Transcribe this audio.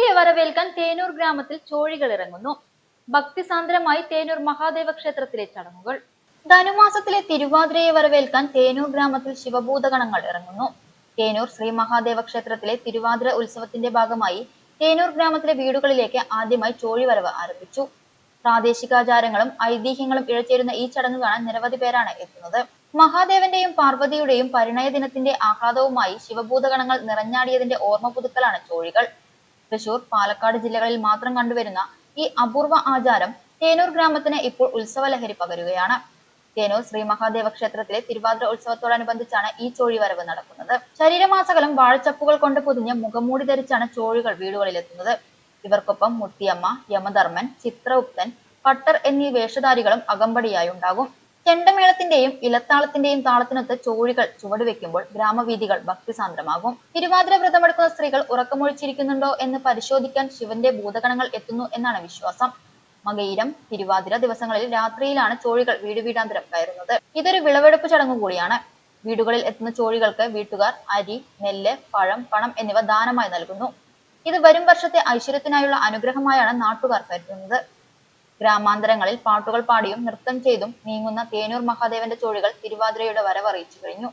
തിരുവാതിരയെ വരവേൽക്കാൻ തേനൂർ ഗ്രാമത്തിൽ ചോഴികൾ ഇറങ്ങുന്നു. ഭക്തിസാന്ദ്രമായി തേനൂർ മഹാദേവ ക്ഷേത്രത്തിലെ ചടങ്ങുകൾ. ധനുമാസത്തിലെ തിരുവാതിരയെ വരവേൽക്കാൻ തേനൂർ ഗ്രാമത്തിൽ ശിവഭൂതഗണങ്ങൾ ഇറങ്ങുന്നു. തേനൂർ ശ്രീ മഹാദേവ ക്ഷേത്രത്തിലെ തിരുവാതിര ഉത്സവത്തിന്റെ ഭാഗമായി തേനൂർ ഗ്രാമത്തിലെ വീടുകളിലേക്ക് ആദ്യമായി ചോഴിവരവ് ആരംഭിച്ചു. പ്രാദേശികാചാരങ്ങളും ഐതിഹ്യങ്ങളും ഇഴചേരുന്ന ഈ ചടങ്ങ് കാണാൻ നിരവധി പേരാണ് എത്തുന്നത്. മഹാദേവന്റെയും പാർവതിയുടെയും പരിണയ ദിനത്തിന്റെ ആഹ്ലാദവുമായി ശിവഭൂതഗണങ്ങൾ നിറഞ്ഞാടിയതിന്റെ ഓർമ്മ പുതുക്കലാണ് ചോഴികൾ. തൃശൂർ പാലക്കാട് ജില്ലകളിൽ മാത്രം കണ്ടുവരുന്ന ഈ അപൂർവ ആചാരം തേനൂർ ഗ്രാമത്തിന് ഇപ്പോൾ ഉത്സവ ലഹരി പകരുകയാണ്. തേനൂർ ശ്രീ മഹാദേവ ക്ഷേത്രത്തിലെ തിരുവാതിര ഉത്സവത്തോടനുബന്ധിച്ചാണ് ഈ ചോഴി വരവ് നടക്കുന്നത്. ശരീരമാസകലം വാഴച്ചപ്പുകൾ കൊണ്ട് പൊതിഞ്ഞ് മുഖംമൂടി ധരിച്ചാണ് ചോഴികൾ വീടുകളിലെത്തുന്നത്. ഇവർക്കൊപ്പം മുത്തിയമ്മ യമധർമ്മൻ ചിത്രഗുപ്തൻ പട്ടർ എന്നീ വേഷധാരികളും അകമ്പടിയായി ഉണ്ടാകും ചെണ്ടമേളത്തിന്റെയും ഇലത്താളത്തിന്റെയും താളത്തിനൊത്ത് ചോഴികൾ ചുവടുവെക്കുമ്പോൾ ഗ്രാമവീഥികൾ ഭക്തിസാന്ദ്രമാകും. തിരുവാതിര വ്രതമെടുക്കുന്ന സ്ത്രീകൾ ഉറക്കമൊഴിച്ചിരിക്കുന്നുണ്ടോ എന്ന് പരിശോധിക്കാൻ ശിവന്റെ ഭൂതഗണങ്ങൾ എത്തുന്നു എന്നാണ് വിശ്വാസം. മകയിരം തിരുവാതിര ദിവസങ്ങളിൽ രാത്രിയിലാണ് ചോഴികൾ വീട് വീടാന്തരം കയറുന്നത്. ഇതൊരു വിളവെടുപ്പ് ചടങ്ങ് കൂടിയാണ്. വീടുകളിൽ എത്തുന്ന ചോഴികൾക്ക് വീട്ടുകാർ അരി നെല്ല് പഴം പണം എന്നിവ ദാനമായി നൽകുന്നു. ഇത് വരും വർഷത്തെ ഐശ്വര്യത്തിനായുള്ള അനുഗ്രഹമായാണ് നാട്ടുകാർ കരുതുന്നത്. ഗ്രാമാന്തരങ്ങളിൽ പാട്ടുകൾ പാടിയും നൃത്തം ചെയ്തും നീങ്ങുന്ന തേനൂർ മഹാദേവന്റെ ചോഴികൾ തിരുവാതിരയുടെ വരവറിയിച്ചു കഴിഞ്ഞു.